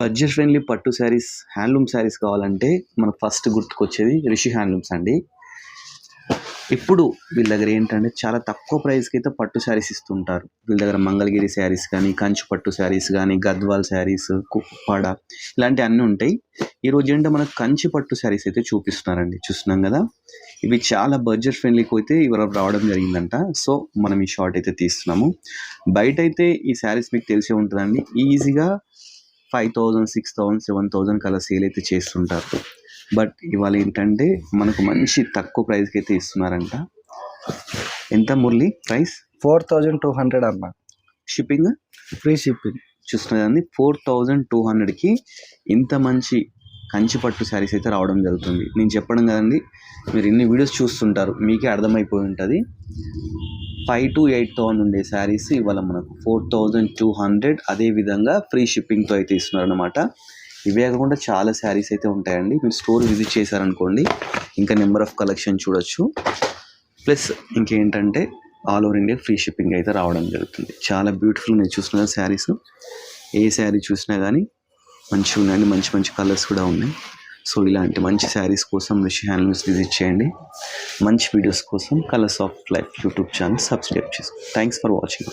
Budget friendly పట్టు saris handloom saris కావాలంటే మనకు ఫస్ట్ గుర్తుకొచ్చేది రిషి హ్యాండ్లూమ్స్ అండి. ఇప్పుడు వీళ్ళ దగ్గర ఏంటంటే చాలా తక్కువ ప్రైస్కి అయితే పట్టు శారీస్ ఇస్తుంటారు. వీళ్ళ దగ్గర మంగళగిరి శారీస్ కానీ కంచు పట్టు శారీస్ కానీ గద్వాల్ శారీస్ కుప్పాడ ఇలాంటి అన్నీ ఉంటాయి. ఈరోజు ఏంటంటే మనకు కంచి పట్టు శారీస్ అయితే చూపిస్తున్నారండి. చూస్తున్నాం కదా? ఇవి చాలా బడ్జెట్ ఫ్రెండ్లీకి అయితే ఇవి రావడం జరిగిందంట. సో మనం ఈ షార్ట్ అయితే తీస్తున్నాము. బయట అయితే ఈ శారీస్ మీకు తెలిసే ఉంటుందండి. ఈజీగా five thousand six thousand seven thousand కల్లా సేల్ అయితే చేస్తుంటారు. బట్ ఇవాళ ఏంటంటే మనకు మంచి తక్కువ ప్రైస్కి అయితే ఇస్తున్నారంట. ఎంత Murali price four thousand two hundred అన్న. షిప్పింగ్ ఫ్రీ షిప్పింగ్ చూస్తున్నదండి ఫోర్ థౌజండ్ టూ హండ్రెడ్కి ఇంత మంచి కంచి పట్టు శారీస్ అయితే రావడం జరుగుతుంది. నేను చెప్పడం కదండి మీరు ఇన్ని వీడియోస్ చూస్తుంటారు మీకే అర్థమైపోయి ఉంటుంది. ఫైవ్ టు ఎయిట్ థౌసండ్ ఉండే శారీస్ ఇవాళ మనకు ఫోర్ థౌజండ్ టూ హండ్రెడ్ అదేవిధంగా ఫ్రీ షిప్పింగ్తో అయితే ఇస్తున్నారు అనమాట ఇవే కాకుండా చాలా శారీస్ అయితే ఉంటాయండి. మీరు స్టోర్ విజిట్ చేశారనుకోండి ఇంకా నెంబర్ ఆఫ్ కలెక్షన్ చూడొచ్చు. ప్లస్ ఇంకేంటంటే all over India free shipping అయితే రావడం జరుగుతుంది. చాలా బ్యూటిఫుల్ నేను చూస్తున్న శారీస్. ఏ శారీ చూసినా కానీ మంచిగా ఉన్నాయండి మంచి మంచి కలర్స్ కూడా ఉన్నాయి. సో ఇలాంటి మంచి శారీస్ కోసం రిషి హ్యాండ్లూమ్స్ విజిట్ చేయండి. మంచి వీడియోస్ కోసం colours of life YouTube channel subscribe చేసుకోండి థ్యాంక్స్ ఫర్ వాచింగ్